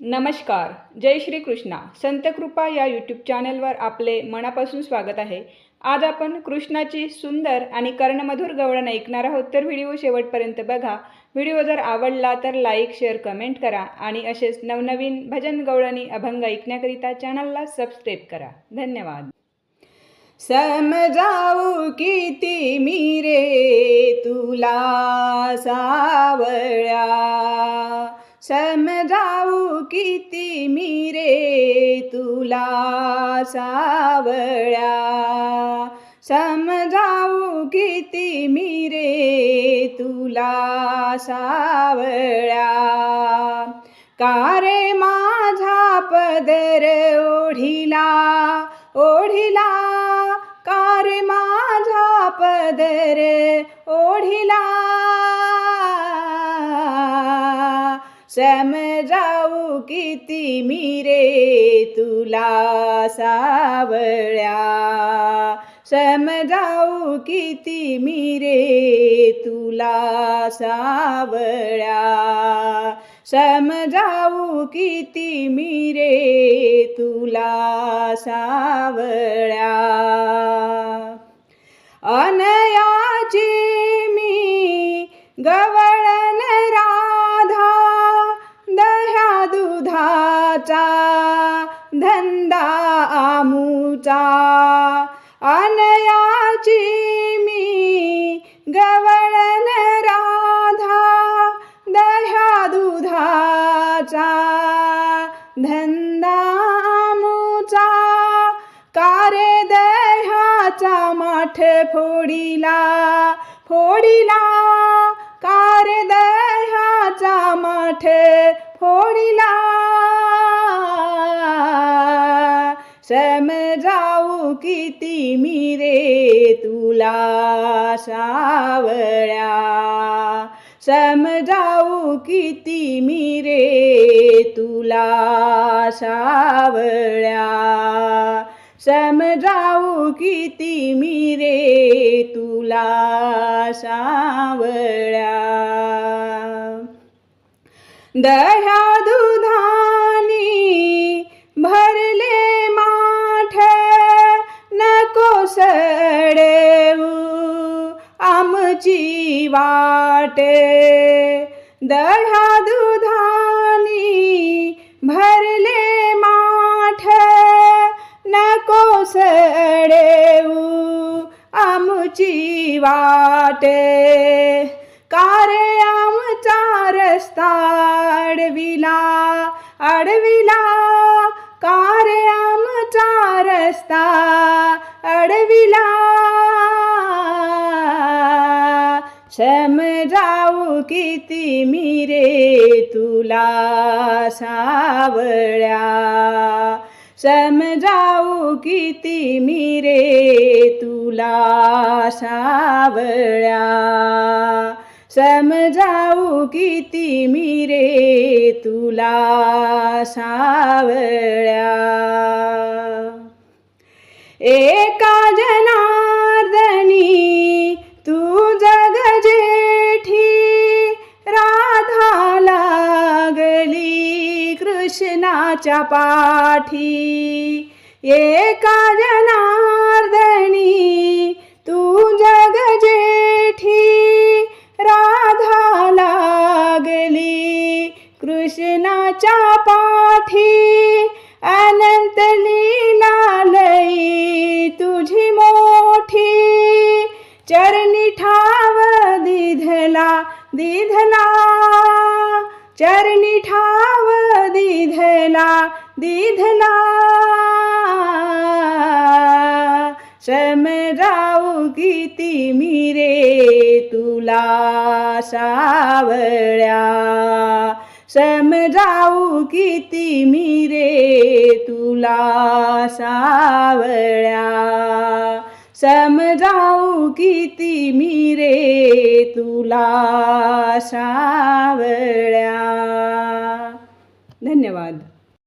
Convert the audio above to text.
नमस्कार जय श्री कृष्णा संत कृपा या यूट्यूब चॅनलवर आपले मनापासून स्वागत आहे. आज आपण कृष्णाची सुंदर आणि कर्णमधुर गवळण ऐकणार आहोत तर व्हिडिओ शेवटपर्यंत बघा. व्हिडिओ जर आवडला तर लाईक शेअर कमेंट करा आणि असेच नवनवीन भजन गवळणी अभंग ऐकण्याकरिता चॅनलला सबस्क्राईब करा. धन्यवाद. समजाऊ किती मी रे तुला सावळ्या मी रे तुला सावळ्या समजाऊ किती मी रे तुला सावळ्या का रे माझा पदर ओढिला ओढिला? का रे माझा पदर ओढिला? समजा किती मी रे तुला सावळ्या? समजाऊ किती मी रे तुला सावळ्या? समजाऊ किती मी रे तुला सावळ्या? अन दुधाचा धंदा आमूचा. अनयाची मी गवळण राधा दह्या दुधाचा. धंदा आमूचा कारे दह्याचा माठ फोडिला. फोडिला कारे दह्याचा माठ फोडिला. समजाऊ किती मी रे तुला सावळ्या. समजाऊ किती मी रे तुला सावळ्या. समजाऊ किती मी रे तुला सावळ्या. दह्या आमची वाट दह्या दुधानी भरले माठ नको सडेऊ आमची वाट। कारे आमचा रस्ता अडविला अडविला कारे आमचा रस्ता समजाऊ किती मी रे तुला सावळ्या. समजाऊ किती मी रे तुला सावळ्या. समजाऊ किती मी रे तुला सावळ्या. एका जना कृष्णाच्या पाठी. एका जनार्दनी तू जग जेठी. राधा लागली कृष्णाच्या पाठी. अनंत लीला लई तुझी मोठी. चरणी ठाव दिधला दिधला. चरणी ठाव दिधला दिधला. समजाऊ किती मी रे तुला सावळ्या. समजाऊ किती मी रे तुला सावळ्या. समजाऊ किती मी रे तुला सावळ्या. धन्यवाद.